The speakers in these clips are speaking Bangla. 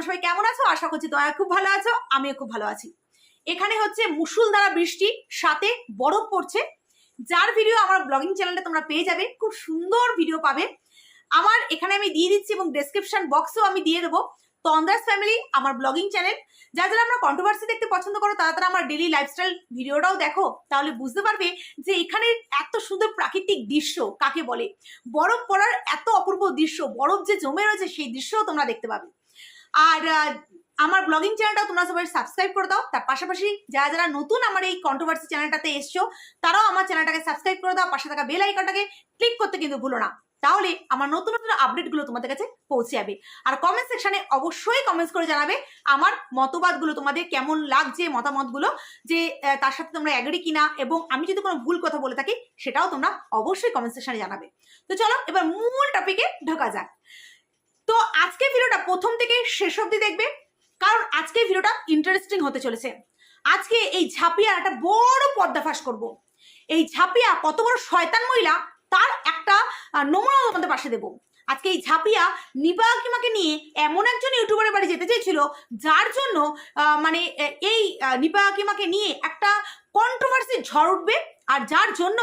তোমরা সবাই কেমন আছো? আশা করছি তোমরা খুব ভালো আছো, আমিও খুব ভালো আছি। এখানে হচ্ছে মুসুলধারা বৃষ্টি, সাথে বরফ পড়ছে। যার ভিডিও আমার ব্লগিং চ্যানেলে তোমরা পেয়ে যাবে, খুব সুন্দর ভিডিও পাবে। আমার এখানে আমি দিয়ে দিচ্ছি এবং ডেসক্রিপশন বক্সেও আমি দিয়ে দেবো। তন্দাস ফ্যামিলি আমার ব্লগিং চ্যানেল যা যারা আমরা কন্ট্রোভার্সি দেখতে পছন্দ করো, তারা তারা আমার ডেলি লাইফস্টাইল ভিডিওটাও দেখো। তাহলে বুঝতে পারবে যে এখানে এত সুন্দর প্রাকৃতিক দৃশ্য, কাকে বলে? বরফ পড়ার এত অপূর্ব দৃশ্য, বরফ যে জমে রয়েছে, সেই দৃশ্যও তোমরা দেখতে পাবে। আর আমার ব্লগিং চ্যানেলটাও তোমরা সবাই সাবস্ক্রাইব করে দাও। তার পাশাপাশি যারা যারা নতুন আমার এই কন্ট্রোভার্সি চ্যানেলটাতে এসছো, তারাও আমার চ্যানেলটাকে সাবস্ক্রাইব করে দাও। পাশে থাকা বেল আইকনটাকে ক্লিক করতে কিন্তু ভুলো না। তাহলে আমার নতুন নতুন আপডেটগুলো তোমাদের কাছে পৌঁছে যাবে। আর কমেন্ট সেকশনে অবশ্যই কমেন্টস করে জানাবে আমার মতবাদগুলো, তোমাদের কেমন লাগছে মতামতগুলো, যে তার সাথে তোমরা অ্যাগ্রি কিনা এবং আমি যদি কোনো ভুল কথা বলে থাকি, সেটাও তোমরা অবশ্যই কমেন্ট সেকশনে জানাবে। তো চলো, এবার মূল টপিকে ঢোকা যাক। তো আজকে ভিডিওটা প্রথম থেকে শেষ অবধি দেখবে, কারণ আজকে ভিডিওটা ইন্টারেস্টিং হতে চলেছে। আজকে এই ঝাপিয়া একটা বড় পর্দাফাশ করব। এই ঝাপিয়া কত বড় শয়তান মহিলা, তার একটা নমুনা তোমাদের পাশে দেবো। আজকে এই ঝাপিয়া নিপা হাকিমাকে নিয়ে এমন একজন ইউটিউবারের বাড়ি যেতে চেয়েছিল, যার জন্য মানে এই নিপা হাকিমাকে নিয়ে একটা কন্ট্রোভার্সি ঝড় উঠবে, আর যার জন্য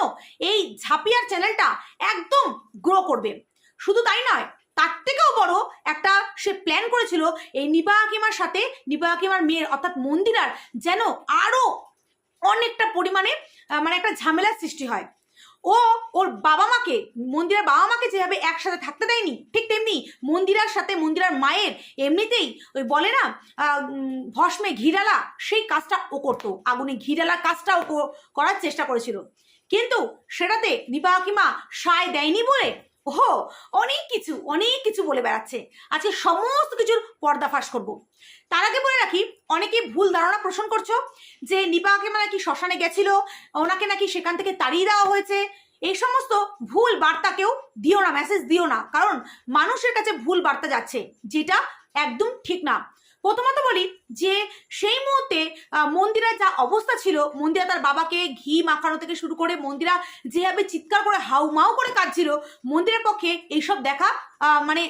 এই ঝাপিয়ার চ্যানেলটা একদম গ্রো করবে। শুধু তাই নয় তার থেকেও বড় একটা সে প্ল্যান করেছিল এই নিপা হাকিমার সাথে, নিপা হাকিমার মেয়ের, অর্থাৎ মন্দিরার, যেন আরও অনেকটা পরিমাণে মানে একটা ঝামেলার সৃষ্টি হয়। ও ওর বাবা মাকে, মন্দিরার বাবা মাকে যেভাবে একসাথে থাকতে দেয়নি, ঠিক তেমনি মন্দিরার সাথে মন্দিরার মায়ের এমনিতেই ওই বলে না ভস্মে ঘিরালা সেই কাজটা ও করতো, আগুনে ঘিরালার কাজটা ও করার চেষ্টা করেছিল। কিন্তু সেটাতে নিপা হাকিমা সায় দেয়নি বলে ওহো, অনেক কিছু অনেক কিছু বলে বেড়াচ্ছে। আজকে সমস্ত কিছুর পর্দাফাশ করব। তার আগে বলে রাখি অনেকে ভুল ধারণা পোষণ করছ যে নিপাকে মানে কি শ্মশানে গেছিল, ওনাকে নাকি সেখান থেকে তাড়িয়ে দেওয়া হয়েছে। এই সমস্ত ভুল বার্তা কেউ দিও না মেসেজ দিও না। কারণ মানুষের কাছে ভুল বার্তা যাচ্ছে, যেটা একদম ঠিক না। প্রথমত বলি যে সেই মুহূর্তে মন্দিরার যা অবস্থা ছিল, মন্দিরা তার বাবাকে ঘি মাখানো থেকে শুরু করে মন্দিরা যেভাবে চিৎকার করে হাউমাউ করে কাঁদছিল, মন্দিরের পক্ষে এইসব দেখা মানে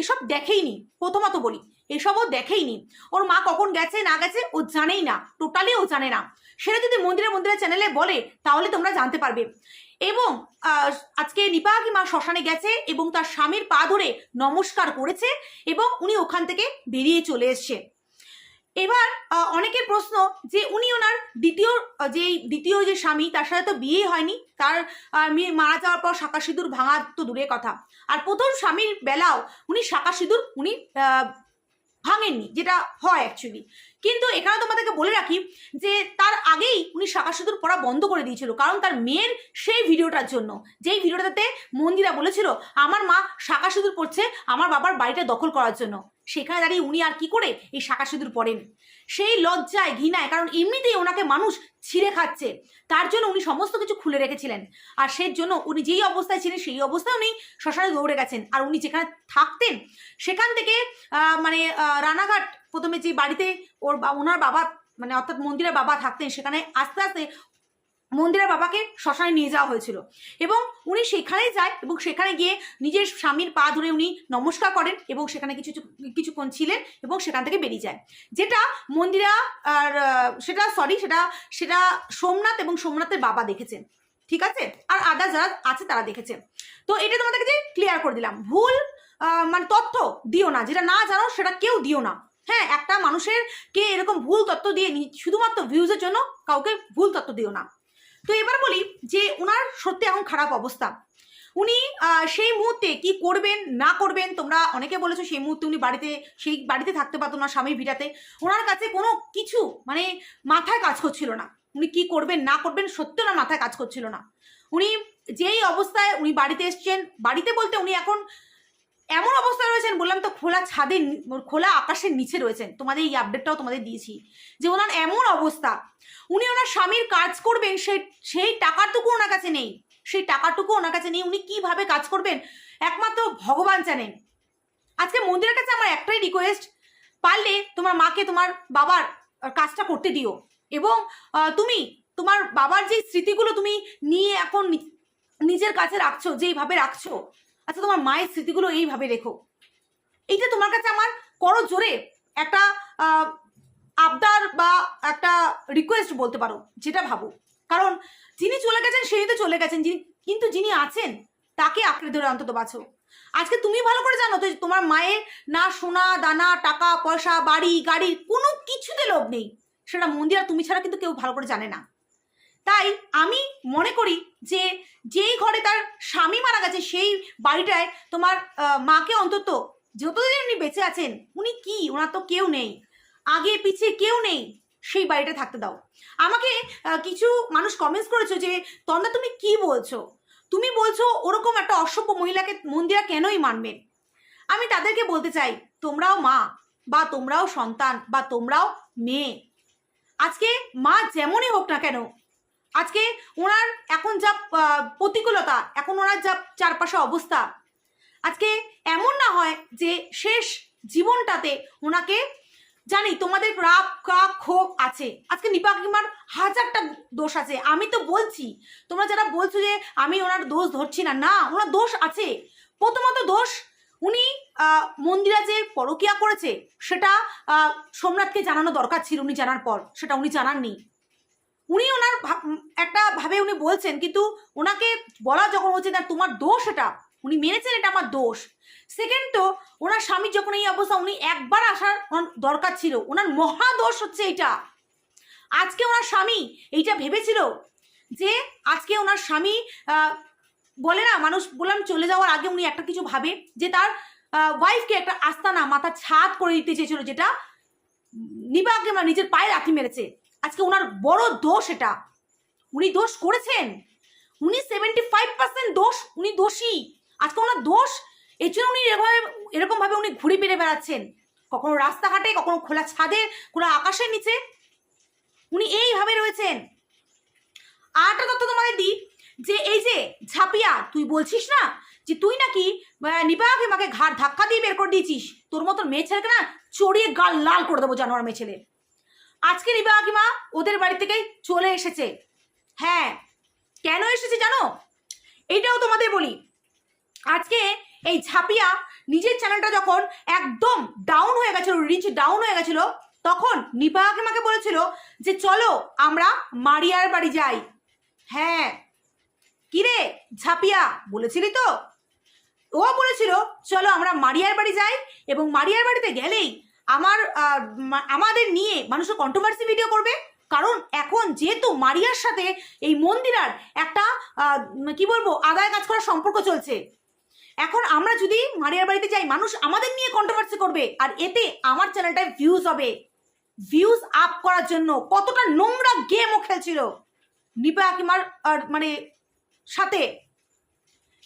এসব দেখেইনি। প্রথমত বলি, এসবও দেখেইনি। ওর মা কখন গেছে, না গেছে, ও জানেই না, টোটালি ও জানে না। সেটা যদি মন্দিরে মন্দিরের চ্যানেলে বলে, তাহলে তোমরা জানতে পারবে। এবং আজকে নিপা মা শ্মশানে গেছে এবং তার স্বামীর পা ধরে নমস্কার করেছে এবং উনি ওখান থেকে বেরিয়ে চলে এসছে। এবার অনেকের প্রশ্ন যে উনি ওনার দ্বিতীয় যে দ্বিতীয় যে স্বামী, তার সাথে তো বিয়ে হয়নি, তার মেয়ে মারা যাওয়ার পর শাঁকা সিঁদুর ভাঙা তো দূরের কথা। আর প্রথম স্বামীর বেলাও উনি শাঁকা সিঁদুর উনি ভাঙেননি, যেটা হয় অ্যাকচুয়ালি কিন্তু এখানে তোমাদেরকে বলে রাখি যে তার আগেই উনি শাখা সিঁদুর পড়া বন্ধ করে দিয়েছিল, কারণ তার মেয়ের সেই ভিডিওটার জন্য। যেই ভিডিওটাতে মন্দিরা বলেছিল, আমার মা শাখা সিঁদুর পড়ছে আমার বাবার বাড়িটা দখল করার জন্য। সেখানে দাঁড়িয়ে উনি আর কি করে এই শাঁকা সিঁদুর পড়েন সেই লজ্জায়, ঘৃণায়, কারণ এমনিতেই ওনাকে মানুষ ছিঁড়ে খাচ্ছে। তার জন্য উনি সমস্ত কিছু খুলে রেখেছিলেন। আর সেই জন্য উনি যেই অবস্থায় ছিলেন, সেই অবস্থায় উনি শ্মশানে দৌড়ে গেছেন। আর উনি যেখানে থাকতেন, সেখান থেকে মানে রানাঘাট প্রথমে যে বাড়িতে ওর বা- ওনার বাবা মানে অর্থাৎ মন্দিরের বাবা থাকতেন, সেখানে আস্তে আস্তে মন্দিরের বাবাকে শ্মশানে নিয়ে যাওয়া হয়েছিল। এবং উনি সেখানেই যায় এবং সেখানে গিয়ে নিজের স্বামীর পা ধরে উনি নমস্কার করেন এবং সেখানে কিছু কিছুক্ষণ ছিলেন এবং সেখান থেকে বেরিয়ে যায়। যেটা মন্দিরা আর সেটা সরি সেটা সেটা সোমনাথ এবং সোমনাথের বাবা দেখেছেন। ঠিক আছে? আর আদা যারা আছে তারা দেখেছে তো এটা তোমাদের কাছে ক্লিয়ার করে দিলাম। ভুল মানে তথ্য দিও না। যেটা না জানো, সেটা কেউ দিও না। হ্যাঁ একটা মানুষের কে এরকম ভুল তথ্য দিয়ে শুধুমাত্র ভিউজের জন্য কাউকে ভুল তথ্য দিও না। তো এবার বলি যে ওনার সত্যি এখন খারাপ অবস্থা। উনি সেই মুহূর্তে কি করবেন, না করবেন, তোমরা অনেকে বলেছ সেই মুহূর্তে উনি বাড়িতে, সেই বাড়িতে থাকতে পারতো না স্বামীর ভিটাতে। ওনার কাছে কোনো কিছু মানে মাথায় কাজ করছিল না। উনি কি করবেন, না করবেন সত্যি ওনার মাথায় কাজ করছিল না। উনি যেই অবস্থায় উনি বাড়িতে এসছেন, বাড়িতে বলতে উনি এখন এমন অবস্থায় রয়েছেন, বললাম তো খোলা ছাদে, খোলা আকাশের নিচে রয়েছেন। তোমাদের এই আপডেটটাও তোমাদের দিয়েছি। যে ওনার এমন অবস্থা উনি ওনার স্বামীর কাজ করবেন সেই সেই টাকাটুকু ওনার কাছে নেই। সেই টাকাটুকু ওনার কাছে নেই। উনি কীভাবে কাজ করবেন? একমাত্র ভগবান জানেন। আজকে মন্দিরের কাছে আমার একটাই রিকোয়েস্ট পারলে তোমার মাকে, তোমার বাবার কাজটা করতে দিও। এবং তুমি, তোমার বাবার যে স্মৃতিগুলো তুমি নিয়ে এখন নিজের কাছে রাখছো, যেইভাবে রাখছো আচ্ছা তোমার মায়ের স্মৃতিগুলো এইভাবে রেখো। এইটা তোমার কাছে আমার করো জোরে। একটা আবদার বা একটা রিকোয়েস্ট বলতে পারো, যেটা ভাবো। কারণ যিনি চলে গেছেন, সেই তো চলে গেছেন। যিনি কিন্তু যিনি আছেন, তাকে আঁকড়ে ধরে অন্তত বাঁচো। আজকে তুমি ভালো করে জানো তো তোমার মায়ের না সোনা, দানা, টাকা, পয়সা, বাড়ি, গাড়ি, কোনো কিছুতে লোভ নেই। সেটা মন্দিরা তুমি ছাড়া কিন্তু কেউ ভালো করে জানে না। তাই আমি মনে করি যে যেই ঘরে তার স্বামী মারা গেছে, সেই বাড়িটায় তোমার মাকে অন্তত যতদিন উনি বেঁচে আছেন, উনি কি? ওনার তো কেউ নেই। আগে পিছিয়ে কেউ নেই, সেই বাড়িটা থাকতে দাও। আমাকে কিছু মানুষ কমেন্টস করেছ যে তন্দা তুমি কি বলছো? তুমি বলছো ওরকম একটা অসভ্য মহিলাকে মন্দিরা কেনই মানবে? আমি তাদেরকে বলতে চাই, তোমরাও মা, বা তোমরাও সন্তান, বা তোমরাও মেয়ে। আজকে মা যেমনই হোক না কেন, আজকে ওনার এখন যা প্রতিকূলতা, এখন ওনার যা চারপাশে অবস্থা, আজকে এমন না হয় যে শেষ জীবনটাতে ওনাকে জানি তোমাদের রাগ, কাক, ক্ষোভ আছে। আজকে নিপা কাকিমার হাজারটা দোষ আছে। আমি তো বলছি, তোমরা যারা বলছো যে আমি ওনার দোষ ধরছি না না, ওনার দোষ আছে। প্রথমত দোষ, উনি মন্দিরা যে পরকিয়া করেছে, সেটা সোমনাথকে জানানো দরকার ছিল উনি জানার পর, সেটা উনি জানাননি। উনি ওনার একটা ভাবে উনি বলছেন, কিন্তু ওনাকে বলা যখন হচ্ছে না, তোমার দোষ এটা উনি মেনেছেন এটা আমার দোষ। সেকেন্ড তো ওনার স্বামী যখন এই অবস্থা, উনি একবার আসার দরকার ছিল। ওনার মহা দোষ হচ্ছে এটা। আজকে ওনার স্বামী এইটা ভেবেছিল যে আজকে ওনার স্বামী বলে না, মানুষ বললাম চলে যাওয়ার আগে উনি একটা কিছু ভাবে যে তার ওয়াইফকে একটা আস্তানা, মাথা ছাদ করে দিতে চেয়েছিল যেটা নিবাকে মানে নিজের পায়ে লাথি মেরেছে। আজকে ওনার বড় দোষ এটা। উনি দোষ করেছেন। উনি সেভেন্টি ফাইভ পার্সেন্ট দোষ, উনি দোষী। আজকে ওনার দোষ? এর জন্য উনি এরকম এরকমভাবে উনি ঘুরে ফিরে বেড়াচ্ছেন। কখনো রাস্তাঘাটে, কখনো খোলা ছাদে, খোলা আকাশের নিচে। উনি এইভাবে রয়েছেন। আরেকটা তথ্য তোমাদের দিই, যে এই যে ঝাপিয়া, তুই বলছিস না যে তুই নাকি নিপাকে মাকে ঘাড় ধাক্কা দিয়ে বের করে দিয়েছিস? তোর মতন মেয়ে ছেলেকে না চড়িয়ে গাল লাল করে দেবো জানোয়ার মেয়ে ছেলে। আজকে কাকিমা ওদের বাড়ি থেকে চলে এসেছে। হ্যাঁ কেন এসেছে জানো? এইটাও তোমাদের বলি। আজকে এই ঝাপিয়া নিজের চ্যানেলটা যখন একদম ডাউন হয়ে গেছিল রিচ ডাউন হয়ে গেছিল, তখন নিপা কাকিমাকে বলেছিল যে, চলো আমরা মারিয়ার বাড়ি যাই। হ্যাঁ। কিরে ঝাপিয়া? বলেছিলি তো। ও বলেছিল, চলো আমরা মারিয়ার বাড়ি যাই এবং মারিয়ার বাড়িতে গেলেই আমার আমাদের নিয়ে মানুষের কন্ট্রোভার্সি ভিডিও করবে। কারণ এখন যেহেতু মারিয়ার সাথে এই মন্দিরার একটা কি বলব আদায় কাজ করার সম্পর্ক চলছে এখন আমরা যদি মারিয়ার বাড়িতে যাই, মানুষ আমাদের নিয়ে কন্ট্রোভার্সি করবে, আর এতে আমার চ্যানেলটায় ভিউজ হবে। ভিউজ আপ করার জন্য কতটা নোংরা গেমও খেলছিল। নিপা আকিমার মানে সাথে।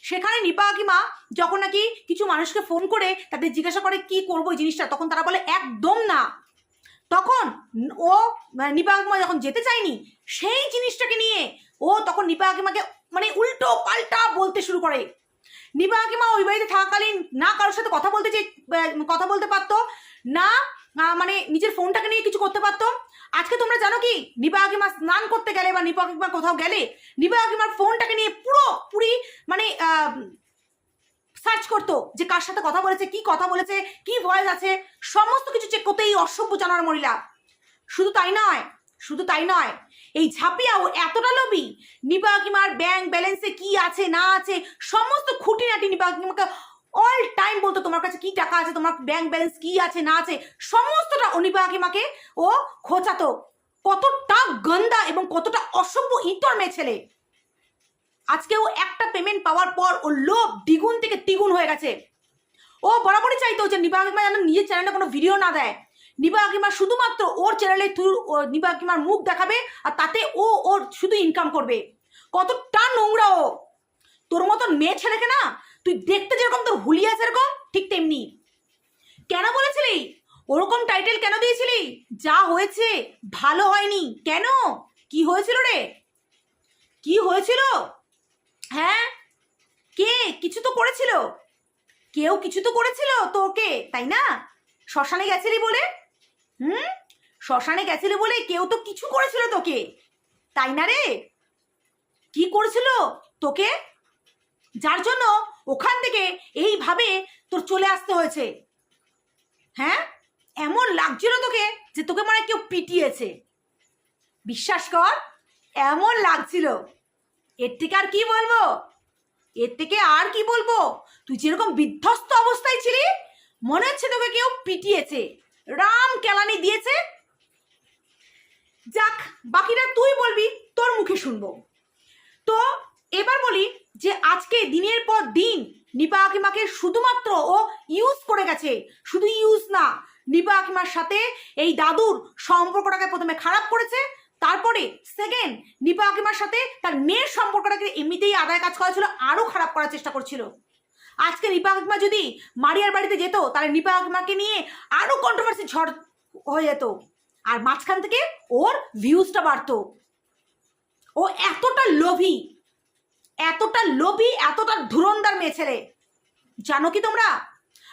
সেখানে নিপা কাকিমা যখন নাকি কিছু মানুষকে ফোন করে তাদের জিজ্ঞাসা করে, কি করব জিনিসটা? তখন তারা বলে, একদম না। তখন ও মানে নিপা কাকিমা যখন যেতে চায়নি, সেই জিনিসটাকে নিয়ে ও তখন নিপা কাকিমাকে মানে উল্টো পাল্টা বলতে শুরু করে। নিপা কাকিমা ওই বাড়িতে থাকাকালীন না কারোর সাথে কথা বলতে যে কথা বলতে পারতো, না মানে নিজের ফোনটাকে নিয়ে কিছু করতে পারতো। আজকে তোমরা জানো কি নিপা কাকিমা স্নান করতে গেলে বা নিপা কাকিমা কোথাও গেলে নিপা কাকিমার ফোনটাকে নিয়ে পুরো পুরি মানে সার্চ করতো যে কার সাথে কথা বলেছে, কি কথা বলেছে, কি ভয়েস আছে, সমস্ত কিছু চেক করতে এই অসভ্য জানার মহিলা। শুধু তাই নয়, শুধু তাই নয় এই ঝাঁপিয়াও এতটা লোভী? নিপা কাকিমার ব্যাংক ব্যালেন্সে কি আছে, না আছে, সমস্ত খুঁটিনাটি নিপা অল টাইম বলতো তোমার কাছে কি টাকা আছে, তোমার ব্যাংক ব্যালেন্স কি আছে, না আছে, সমস্তটা ও নিপা কাকিমাকে ও খোঁচাতো। কতটা গন্দা এবং কতটা অসভ্য ইতর মেয়ে ছেলে। আজকে ও একটা পেমেন্ট পাওয়ার পর ও লোভ দ্বিগুণ থেকে তিগুণ হয়ে গেছে। ও বরাবরই চাইতো যে নিপা যেন নিজের চ্যানেলে কোনো ভিডিও না দেয়। নিপা কাকিমা শুধুমাত্র ওর চ্যানেলে থ্রু নিপা কাকিমার মুখ দেখাবে আর তাতে ও ওর শুধু ইনকাম করবে। কতটা নোংরা ও। তোর মতন মেয়ে ছেলেকে না, তুই দেখতে যেরকম তোর হুলিয়া সেরকম, ঠিক তেমনি। কেন বলেছিলি? ওরকম টাইটেল কেন দিয়েছিলি? যা হয়েছে ভালো হয়নি। কেন? কি হয়েছিল রে? কি হয়েছিল? হ্যাঁ? কে? কিছু তো করেছিল। কেউ কিছু তো করেছিল তোকে, তাই না? শ্মশানে গেছিলি বলে? হুম? শ্মশানে গেছিলি বলে কেউ তো কিছু করেছিল তোকে। তাই না রে? কি করেছিল তোকে? যার জন্য ওখান থেকে এইভাবে তোর চলে আসতে হয়েছে। হ্যাঁ? এমন লাগছিল তোকে যে তোকে মানে কেউ পিটিয়েছে। বিশ্বাস কর, এমন লাগছিল। এর থেকে আর কি বলব? এর থেকে আর কি বলব? তুই যেরকম বিধ্বস্ত অবস্থায় ছিলি, মনে হচ্ছে তোকে কেউ পিটিয়েছে। রাম কেলানি দিয়েছে। যাক, বাকিটা তুই বলবি, তোর মুখে শুনব। তো এবার বলি যে আজকে দিনের পর দিন নিপা আকিমাকে শুধুমাত্র ও ইউজ করে গেছে। শুধু ইউজ না, নিপা আকিমার সাথে এই দাদুর সম্পর্কটাকে প্রথমে খারাপ করেছে, তারপরে সেকেন্ড নিপা আকিমার সাথে তার মেয়ের সম্পর্কটাকে এমনিতেই আদায় কাজ করা ছিল আরও খারাপ করার চেষ্টা করছিল। আজকে নিপা আকিমা যদি মারিয়ার বাড়িতে যেত, তাহলে নিপা আকিমাকে নিয়ে আরও কন্ট্রোভার্সি ঝড় হয়ে যেত। আর মাঝখান থেকে ওর ভিউজটা বাড়তো। ও এতটা লোভী এতটা লোভী, এতটা ধুরন্দার মেয়ে ছেলে। জানো কি তোমরা?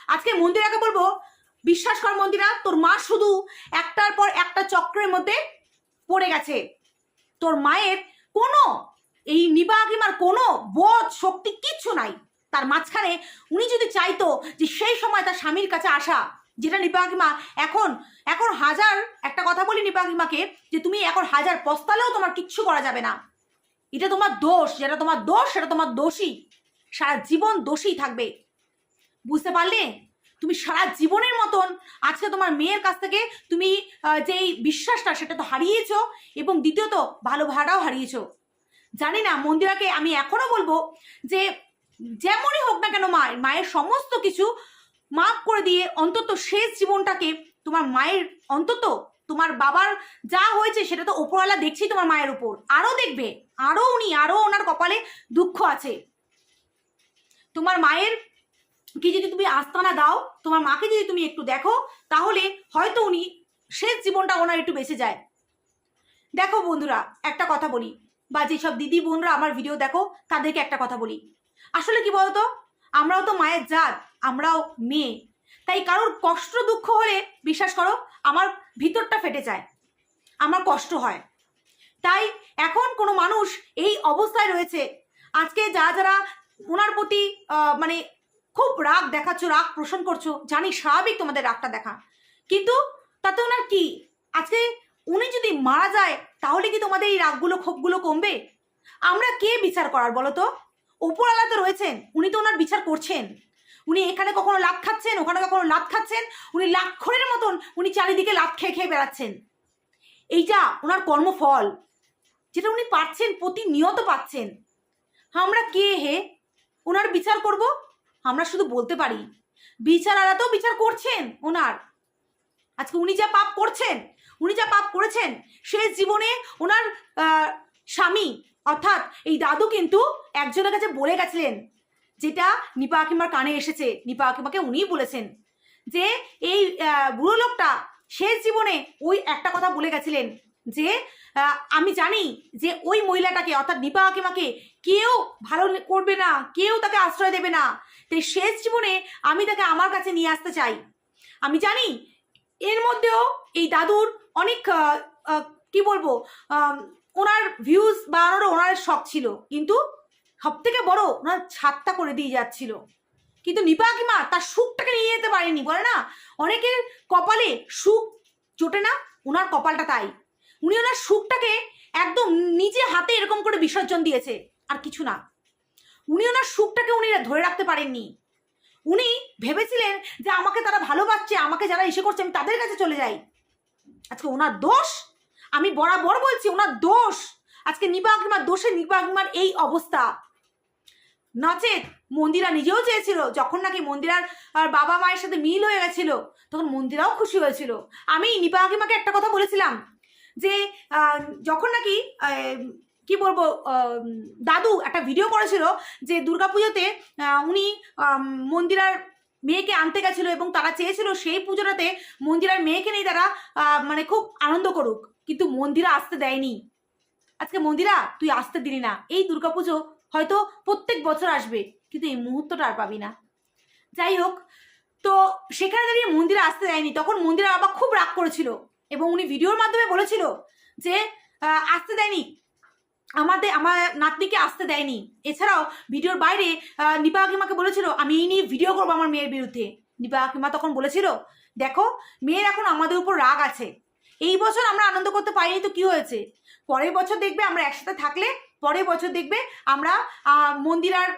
আজকে মন্দিরাকে বলব, বিশ্বাস কর মন্দিরা, তোর মা শুধু একটার পর একটা চক্রের মধ্যে পড়ে গেছে। তোর মায়ের কোনো, এই নিবা আকিমার কোনো বোধ, শক্তি কিচ্ছু নাই। তার মাঝখানে উনি যদি চাইতো যে সেই সময় তার স্বামীর কাছে আসা যেটা নিপাকিমা এখন এখন হাজার একটা কথা বলি নিপাকিমাকে যে তুমি এখন হাজার পস্তালেও তোমার কিচ্ছু করা যাবে না। এটা তোমার দোষ যেটা তোমার দোষ সেটা তোমার দোষী। সারা জীবন দোষী থাকবে। বুঝতে পারলে? তুমি সারা জীবনের মতন আজকে তোমার মেয়ের কাছ থেকে তুমি আহ, যে এই বিশ্বাসটা সেটা তো হারিয়েছ এবং দ্বিতীয়ত ভালো ভাড়াও হারিয়েছ। জানি না মন্দিরাকে আমি এখনও বলব যে যেমনই হোক না কেন মায়ের মায়ের সমস্ত কিছু মাফ করে দিয়ে অন্তত শেষ জীবনটাকে তোমার মায়ের, অন্তত তোমার বাবার যা হয়েছে সেটা তো ওপরওয়ালা দেখছি তোমার মায়ের উপর। আরও দেখবে আরও উনি আরও ওনার কপালে দুঃখ আছে। তোমার মায়ের কি যদি তুমি আস্তানা দাও, তোমার মাকে যদি তুমি একটু দেখো, তাহলে হয়তো উনি শেষ জীবনটা ওনার একটু বেঁচে যায়। দেখো বন্ধুরা, একটা কথা বলি, বা যেসব দিদি বোনরা আমার ভিডিও দেখো, তাদেরকে একটা কথা বলি। আসলে কি বলতো? আমরাও তো মায়ের জাত, আমরাও মেয়ে। তাই কারোর কষ্ট দুঃখ হলে বিশ্বাস করো, আমার ভিতরটা ফেটে যায়। আমার কষ্ট হয়। তাই এখন কোনো মানুষ এই অবস্থায় রয়েছে। আজকে যা যারা ওনার প্রতি মানে খুব রাগ দেখাচ্ছ, রাগ পোষণ করছ, জানি স্বাভাবিক তোমাদের রাগটা দেখা। কিন্তু তাতে ওনার কি? আজকে উনি যদি মারা যায়, তাহলে কি তোমাদের এই রাগগুলো, ক্ষোভগুলো কমবে? আমরা কে বিচার করার বলো তো? ওপরওয়ালা তো রয়েছেন। উনি তো ওনার বিচার করছেন। উনি এখানে কখনো লাভ খাচ্ছেন, ওখানে কখনো লাভ খাচ্ছেন, উনি লাক্ষরের মতন উনি চারিদিকে লাভ খেয়ে খেয়ে বেড়াচ্ছেন। এইটা ওনার কর্মফল, যেটা উনি পাচ্ছেন প্রতিনিয়ত পাচ্ছেন। আমরা কে হে? ওনার বিচার করব? আমরা শুধু বলতে পারি বিচারারা তো বিচার করছেন ওনার। আজকে উনি যা পাপ করছেন, উনি যা পাপ করেছেন শেষ জীবনে ওনার স্বামী অর্থাৎ এই দাদু কিন্তু একজনের কাছে বলে গেছিলেন, যেটা নিপা আকিমার কানে এসেছে। নিপা আকিমাকে উনিই বলেছেন যে এই বুড়ো লোকটা শেষ জীবনে ওই একটা কথা বলে গেছিলেন যে আমি জানি যে ওই মহিলাটাকে, অর্থাৎ নিপা আকিমাকে কেউ ভালো করবে না, কেউ তাকে আশ্রয় দেবে না। তাই শেষ জীবনে আমি তাকে আমার কাছে নিয়ে আসতে চাই। আমি জানি এর মধ্যেও এই দাদুর অনেক কি বলব ওনার ভিউজ বাড়ানোরও ওনার শখ ছিল। কিন্তু সব থেকে বড় ওনার ছাদটা করে দিয়ে যাচ্ছিল। কিন্তু নিপা কাকিমা তার সুখটাকে নিয়ে যেতে পারেনি, বলে না? অনেকের কপালে সুখ জোটে না, ওনার কপালটা তাই। উনি ওনার সুখটাকে একদম নিজে হাতে এরকম করে বিসর্জন দিয়েছে, আর কিছু না। উনি ওনার সুখটাকে উনি ধরে রাখতে পারেননি। উনি ভেবেছিলেন যে আমাকে তারা ভালোবাসছে, আমাকে যারা ইসে করছে, আমি তাদের কাছে চলে যাই। আজকে ওনার দোষ আমি বরাবর বলছি, ওনার দোষ। আজকে নিপা আকরিমার দোষে নিপা আকরিমার এই অবস্থা। নচেত মন্দিরা নিজেও চেয়েছিল, যখন নাকি মন্দিরার বাবা মায়ের সাথে মিল হয়ে গেছিল, তখন মন্দিরাও খুশি হয়েছিল। আমি নিপা আকিমাকে একটা কথা বলেছিলাম, যে যখন নাকি কি বলব দাদু একটা ভিডিও করেছিল, যে দুর্গাপুজোতে উনি মন্দিরার মেয়েকে আনতে গেছিল এবং তারা চেয়েছিল সেই পুজোটাতে মন্দিরার মেয়েকে নিয়ে তারা মানে খুব আনন্দ করুক। কিন্তু মন্দিরা আসতে দেয়নি। আজকে মন্দিরা, তুই আসতে দিলি না। এই দুর্গাপুজো হয়তো প্রত্যেক বছর আসবে, কিন্তু এই মুহূর্তটা আর পাবি না। যাই হোক, তো সেখানে দাঁড়িয়ে মন্দিরে আসতে দেয়নি। তখন মন্দিরা বাবা খুব রাগ করেছিল এবং উনি ভিডিওর মাধ্যমে বলেছিল যে আসতে দেয়নি। আমাদের, আমার নাতনিকে আসতে দেয়নি। এছাড়াও ভিডিওর বাইরে নিপা আকিমাকে বলেছিল, আমি এই নিয়ে ভিডিও করব আমার মেয়ের বিরুদ্ধে। নিপা আকিমা তখন বলেছিল, দেখো, মেয়ের এখন আমাদের উপর রাগ আছে। এই বছর আমরা আনন্দ করতে পারিনি তো কি হয়েছে? পরের বছর দেখবে আমরা একসাথে থাকলে, পরের বছর দেখবে আমরা মন্দিরার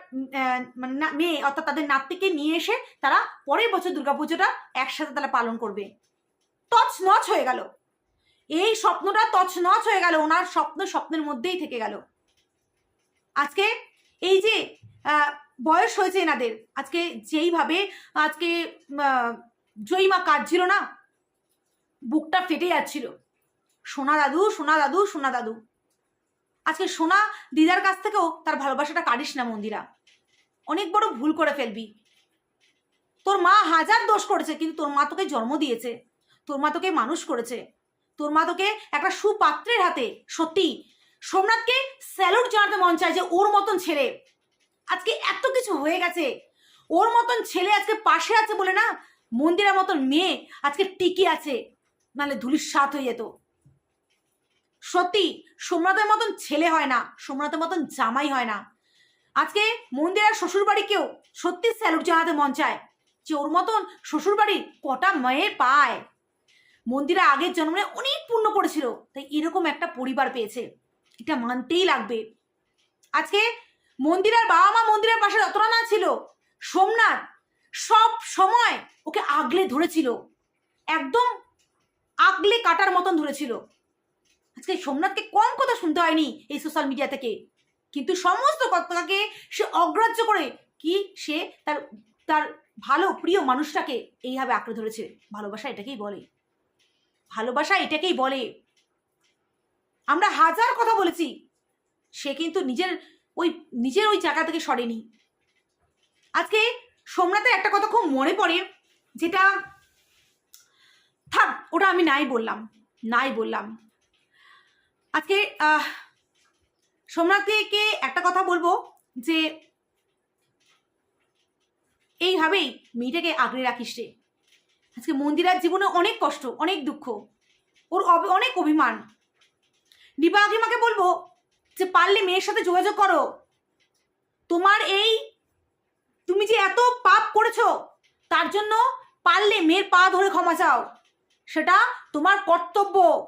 মানে মেয়ে অর্থাৎ তাদের নাতিকে নিয়ে এসে তারা পরের বছর দুর্গাপুজোটা একসাথে তারা পালন করবে। তছ নছ হয়ে গেল। এই স্বপ্নটা তছ নছ হয়ে গেল, ওনার স্বপ্ন স্বপ্নের মধ্যেই থেকে গেল। আজকে এই যে বয়স হয়েছে এনাদের, আজকে যেইভাবে, আজকে জয়ীমা কাঁদছিল না? বুকটা ফেটে যাচ্ছিল। সোনা দাদু সোনা দাদু সোনা দাদু। আজকে সোনা দিদার কাছ থেকেও তার ভালোবাসাটা কাটিস না মন্দিরা। অনেক বড় ভুল করে ফেলবি। তোর মা হাজার দোষ করেছে, কিন্তু তোর মা তোকে জন্ম দিয়েছে। তোর মা তোকে মানুষ করেছে। তোর মা তোকে একটা সুপাত্রের হাতে, সত্যি, সোমনাথকে স্যালুট জানাতে মন চায় যে ওর মতন ছেলে। আজকে এত কিছু হয়ে গেছে। ওর মতন ছেলে আজকে পাশে আছে বলে না মন্দিরের মতন মেয়ে আজকে টিকে আছে। নাহলে ধুলির সাত হয়ে যেত। সত্যি, সোমনাথের মতন ছেলে হয় না, সোমনাথের মতন জামাই হয় না। আজকে মন্দিরের শ্বশুর বাড়িকেও সত্যি স্যালুট জানাতে মন চায়? যে ওর মতন শ্বশুর বাড়ি কটা মেয়ে পায়? মন্দিরা আগের জন্মে অনেক পুণ্য করেছিল, তাই এরকম একটা পরিবার পেয়েছে। এটা মানতেই লাগবে। আজকে মন্দিরের বাবা মা মন্দিরের পাশে যতটা না ছিল, সোমনাথ সব সময় ওকে আগলে ধরেছিল। একদম আগলে কাটার মতন ধরেছিল। আজকে সোমনাথকে কম কথা শুনতে হয়নি এই সোশ্যাল মিডিয়া থেকে। কিন্তু সমস্ত কথাকে সে অগ্রাহ্য করে কি সে তার তার ভালো, প্রিয় মানুষটাকে এইভাবে আঁকড়ে ধরেছে। ভালোবাসা এটাকেই বলে। ভালোবাসা এটাকেই বলে। আমরা হাজার কথা বলেছি। সে কিন্তু নিজের ওই নিজের ওই জায়গা থেকে সরেনি। আজকে সোমনাথের একটা কথা খুব মনে পড়ে, যেটা থাক, ওটা আমি নাই বললাম নাই বললাম। আজকে সোমনাথকে একটা কথা বলব যে, এইভাবেই মেয়েটাকে আগলে রাখিস রে। আজকে মন্দিরার জীবনে অনেক কষ্ট, অনেক দুঃখ, ওর অনেক অভিমান। দীপা কাকিমাকে বলব যে, পারলে মেয়ের সাথে যোগাযোগ করো। তোমার এই, তুমি যে এত পাপ করেছ, তার জন্য পারলে মেয়ের পা ধরে ক্ষমা চাও। সেটা তোমার কর্তব্য।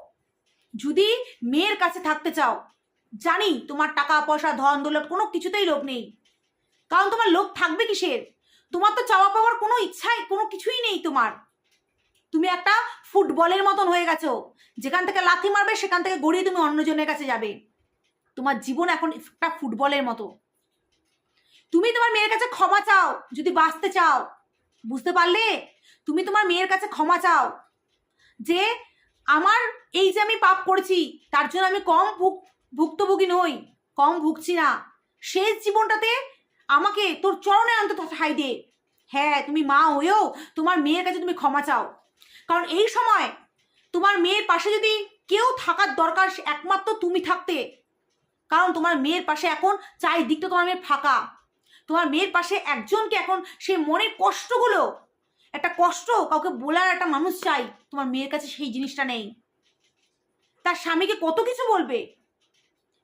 যদি মেয়ের কাছে থাকতে চাও, জানি তোমার টাকা, পয়সা, ধন, দৌলত কোনো কিছুতেই লোভ নেই। কারণ তোমার লোভ থাকবে কিসের? তোমার তো চাওয়া পাওয়ার কোনো ইচ্ছাই, কোনো কিছুই নেই তোমার। তুমি একটা ফুটবলের মতন হয়ে গেছো। যেখান থেকে লাথি মারবে, সেখান থেকে গড়িয়ে তুমি অন্যজনের কাছে যাবে। তোমার জীবন এখন একটা ফুটবলের মতো। তুমি তোমার মেয়ের কাছে ক্ষমা চাও, যদি বাঁচতে চাও। বুঝতে পারলে? তুমি তোমার মেয়ের কাছে ক্ষমা চাও। যে আমার এই যে আমি পাপ করেছি, তার জন্য আমি কম ভুক, ভুক্তভোগী নই, কম ভুগছি না। শেষ জীবনটাতে আমাকে তোর চরণে অন্তত ঠাই দে। হ্যাঁ তুমি মা হয়েও তোমার মেয়ের কাছে তুমি ক্ষমা চাও। কারণ এই সময় তোমার মেয়ের পাশে যদি কেউ থাকার দরকার, সে একমাত্র তুমি থাকতে। কারণ তোমার মেয়ের পাশে এখন চারিদিকটা তোমার মেয়ের ফাঁকা। তোমার মেয়ের পাশে একজনকে এখন সেই মনের কষ্টগুলো একটা কষ্ট, কাউকে বলার একটা মানুষ চাই। তোমার মেয়ের কাছে সেই জিনিসটা নেই। তার স্বামীকে কত কিছু বলবে?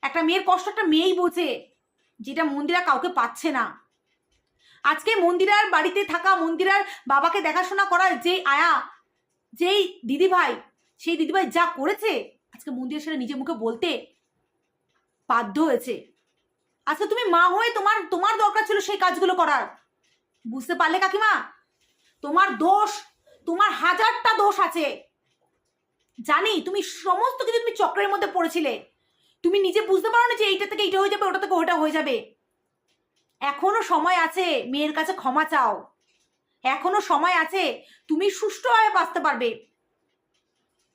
একটা মেয়ের কষ্ট একটা মেয়েই বোঝে, যেটা মন্দিরা কাউকে পাচ্ছে না। আজকে মন্দিরার বাড়িতে থাকা মন্দিরার বাবাকে দেখাশোনা করার যে আয়া, যেই দিদিভাই, সেই দিদিভাই যা করেছে, আজকে মন্দিরের সাথে নিজের মুখে বলতে বাধ্য হয়েছে। আজকে তুমি মা হয়ে তোমার তোমার দরকার ছিল সেই কাজগুলো করার। বুঝতে পারলে কাকিমা? তোমার দোষ, তোমার হাজারটা দোষ আছে। জানি, তুমি সমস্ত কিছু তুমি চক্রের মধ্যে পড়েছিলে। তুমি নিজে বুঝতে পারো না যে এইটা থেকে এইটা হয়ে যাবে, ওটা থেকে ওটা হয়ে যাবে। এখনও সময় আছে, মেয়ের কাছে ক্ষমা চাও। এখনও সময় আছে, তুমি সুষ্ঠুভাবে বাঁচতে পারবে।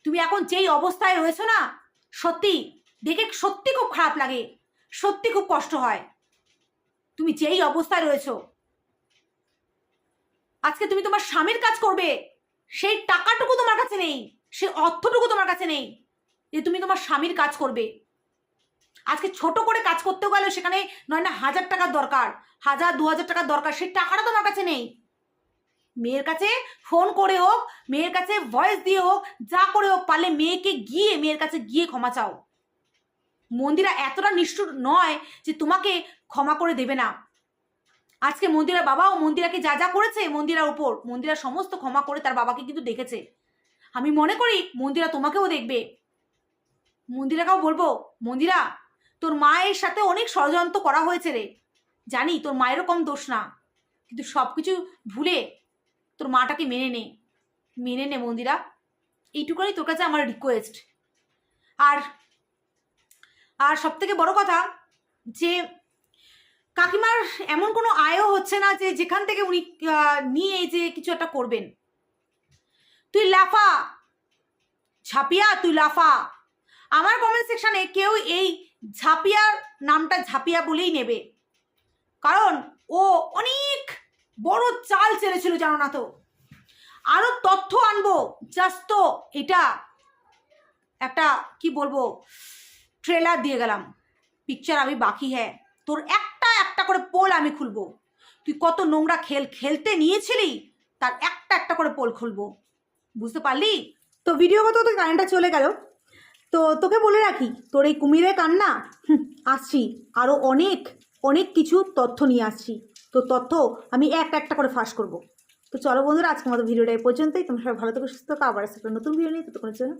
তুমি এখন যেই অবস্থায় রয়েছো না, সত্যি, দেখে সত্যি খুব খারাপ লাগে। সত্যি খুব কষ্ট হয়। তুমি যেই অবস্থায় রয়েছো আজকে তুমি তোমার স্বামীর কাজ করবে। সেই টাকাটুকু তোমার কাছে নেই, সেই অর্থটুকু তোমার কাছে নেই যে তুমি তোমার স্বামীর কাজ করবে। আজকে ছোট করে কাজ করতে গেলে সেখানে নয় না, হাজার টাকার দরকার, হাজার, দু হাজার টাকার দরকার, সেই টাকাটা তোমার কাছে নেই। মেয়ের কাছে ফোন করে হোক, মেয়ের কাছে ভয়েস দিয়ে হোক, যা করে হোক, পারলে মেয়েকে গিয়ে, মেয়ের কাছে গিয়ে ক্ষমা চাও। মন্দিরা এতটা নিষ্ঠুর নয় যে তোমাকে ক্ষমা করে দেবে না। আজকে মন্দিরা বাবা ও মন্দিরাকে যা যা করেছে মন্দিরার উপর মন্দিরা সমস্ত ক্ষমা করে তার বাবাকে কিন্তু দেখেছে। আমি মনে করি মন্দিরা তোমাকেও দেখবে। মন্দিরাকেও বলব, মন্দিরা, তোর মায়ের সাথে অনেক ষড়যন্ত্র করা হয়েছে রে। জানি তোর মায়েরও কম দোষ না, কিন্তু সব কিছু ভুলে তোর মাটাকে মেনে নে মেনে নে মন্দিরা। এইটুকুনি তোর কাছে আমার রিকোয়েস্ট আর আর সব থেকে বড় কথা যে কাকিমার এমন কোনো আয়ও হচ্ছে না যে যেখান থেকে উনি নিয়ে যে কিছু একটা করবেন। তুই লাফা। ঝাপিয়া, তুই লাফা। আমার কমেন্ট সেকশনে কেউ এই ঝাপিয়ার নামটা ঝাপিয়া বলেই নেবে। কারণ ও অনেক বড় চাল চেলেছিল জানো না তো? আরও তথ্য আনব জাস্ট তো এটা একটা, কি বলব ট্রেলার দিয়ে গেলাম। পিকচার আমি বাকি হ্যাঁ। তোর একটা একটা করে পোল আমি খুলবো। তুই কত নোংরা খেল খেলতে নিয়েছিলি, তার একটা একটা করে পোল খুলবো। বুঝতে পারলি? তো ভিডিও ভিডিওগত তো কারেন্টটা চলে গেল। তো তোকে বলে রাখি, তোর এই কুমিরের কান্না আসছি। আরও অনেক অনেক কিছু তথ্য নিয়ে আসছি। তো তথ্য আমি একটা একটা করে ফাঁস করব। তো চলো বন্ধুরা, আজকের মতো ভিডিওটা এই পর্যন্তই। তোমরা সবাই ভালো থেকো, সুস্থ থাকো। আবার একটা নতুন ভিডিও নিয়ে। ততক্ষণের জন্য